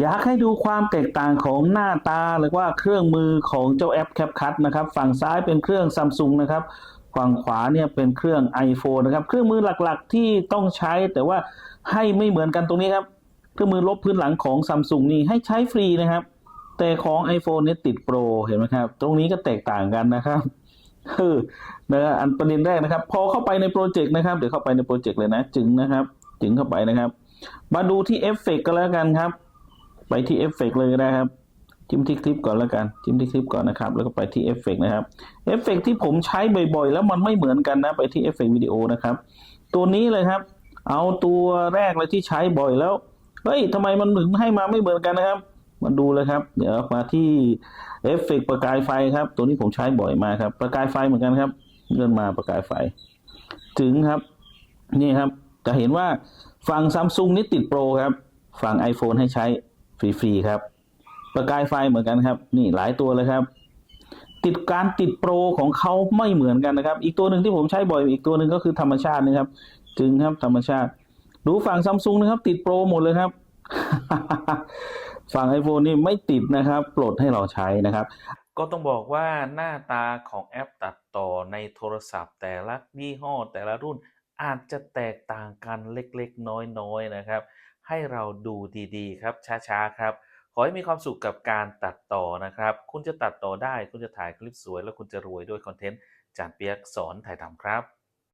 อยากให้ดูความแตกต่างของหน้าตาหรือว่าเครื่องมือของเจ้าแอป CapCut นะครับ ฝั่งซ้ายเป็นเครื่อง Samsung นะครับ ฝั่งขวาเนี่ยเป็นเครื่อง iPhone นะครับ เครื่องมือหลักๆที่ต้องใช้แต่ว่าให้ไม่เหมือนกันตรงนี้ครับ เครื่องมือลบพื้นหลังของ Samsung นี่ให้ใช้ฟรีนะครับ แต่ของ iPhone เนี่ยติดโปรเห็นไหมครับ ตรงนี้ก็แตกต่างกันนะครับเออนะอันประเด็นแรกนะครับ พอเข้าไปในโปรเจกต์นะครับ เดี๋ยวเข้าไปในโปรเจกต์เลยนะ จึงนะครับ จึงเข้าไปนะครับ มาดูที่เอฟเฟกต์ก็แล้วกันครับ ไปที่เอฟเฟกต์เลยก็ได้ครับ จิ้มที่คลิปก่อนแล้วกัน จิ้มที่คลิปก่อนนะครับ แล้วก็ไปที่เอฟเฟกต์นะครับเอฟเฟกต์ที่ผมใช้บ่อยๆ แล้วมันไม่เหมือนกันนะ ไปที่เอฟเฟกต์วิดีโอนะครับ ตัวนี้เลยครับ เอาตัวแรกเลยที่ใช้บ่อยแล้ว เฮ้ยทำไมมันถึงให้มาไม่เหมือนกันนะครับ มาดูเลยครับ เดี๋ยวมาที่เอฟเฟกต์ประกายไฟครับ ตัวนี้ผมใช้บ่อยมากครับ ประกายไฟเหมือนกันครับ เลื่อนมาประกายไฟ ถึงครับ นี่ครับ จะเห็นว่าฝั่งซัมซุงนี่ติดโปรครับ ฝั่ง iPhone ให้ใช้ ฟรีๆครับ ประกายไฟเหมือนกันครับ นี่หลายตัวเลยครับ ติดการติดโปรของเขาไม่เหมือนกันนะครับ อีกตัวหนึ่งที่ผมใช้บ่อยอีกตัวหนึ่งก็คือธรรมชาตินะครับ จึงครับธรรมชาติ ดูฝั่งซัมซุงนะครับ ติดโปรหมดเลยครับ ฝั่ง iPhone นี่ไม่ติดนะครับปลดให้เราใช้นะครับ ก็ต้องบอกว่าหน้าตาของแอปตัดต่อในโทรศัพท์ แต่ละยี่ห้อแต่ละรุ่นอาจจะแตกต่างกันเล็กๆ น้อยๆนะครับ ให้เราดูดีๆ ครับช้าๆครับ ขอให้มีความสุขกับการตัดต่อนะครับ คุณจะตัดต่อได้ คุณจะถ่ายคลิปสวย แล้วคุณจะรวยด้วยคอนเทนต์จานเปียกสอนถ่ายทำครับ